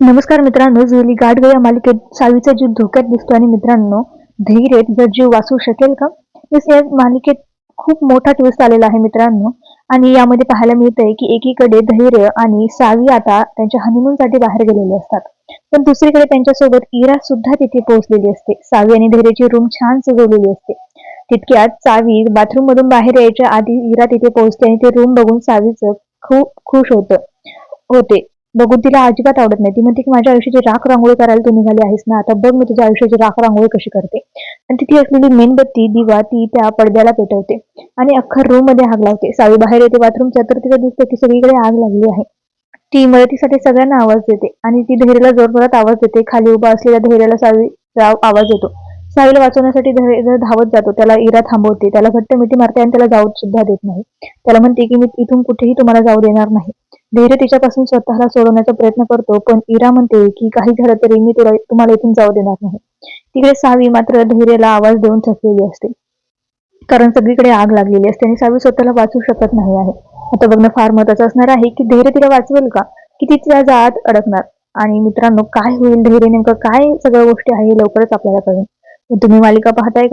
नमस्कार मित्रांनो जुली गाठ या मालिकेत सावीचा जीव धोक्यात दिसतो आणि मित्रांनो धैर्य जर जीव वाचू शकेल का? जस या मालिकेत खूप मोठा ट्विस्ट आलेला आहे मित्रांनो. आणि यामध्ये पाहायला मिळतंय की एकीकडे धैर्य आणि सावी आता त्यांच्या हनीमून साठी बाहेर गेलेले असतात. पण दुसरीकडे त्यांच्यासोबत इरा सुद्धा तिथे पोहोचलेली असते. सावी आणि धैर्याची रूम छान सजवलेली असते. तितक्यात सावी बाथरूम मधून बाहेर यायच्या आधी इरा तिथे पोहोचते आणि ते रूम बघून सावीचं खूप खुश होत होते. बघून तिला अजिबात आवडत नाही. ती म्हणते की माझ्या आयुष्याची राख रांगोळी करायला तू निघाली आहेस ना आता बघ मी तुझ्या आयुष्याची राख रांगोळी कशी करते. आणि तिथे असलेली मेणबत्ती दिवा ती त्या पडद्याला पेटवते आणि अख्खा रूममध्ये आग लावते. सावी बाहेर येते बाथरूमच्या तर तिला दिसतं की सगळीकडे आग लागली आहे. ती मदतीसाठी सगळ्यांना आवाज देते आणि ती धैर्याला जोरभरात आवाज देते. खाली उभा असलेल्या धैर्याला राव आवाज येतो सावीला वाचवण्यासाठी धावत जातो. त्याला इरा थांबवते. त्याला घट्ट मिठी मारते आणि त्याला जाऊ सुद्धा देत नाही. त्याला म्हणते की मी इथून कुठेही तुम्हाला जाऊ देणार नाही. धैर्य तिच्यापासून स्वतःला सोडवण्याचा प्रयत्न करतो पण इरा म्हणते की काही झालं तरी मी तुला तुम्हाला इथून जाऊ देणार नाही. तिकडे सावी मात्र धैर्याला आवाज देऊन थकलेली असते. कारण सगळीकडे आग लागलेली असते आणि सावी स्वतःला वाचू शकत नाही आहे. आता बघणं फार महत्वाचं असणार आहे की धैर्य तिला वाचवेल का? की ती तिच्या जात अडकणार? आणि मित्रांनो काय होईल? धैर्य नेमकं काय सगळ्या गोष्टी आहे लवकरच आपल्याला कळेल. तुम्ही मालिका पाहताय का?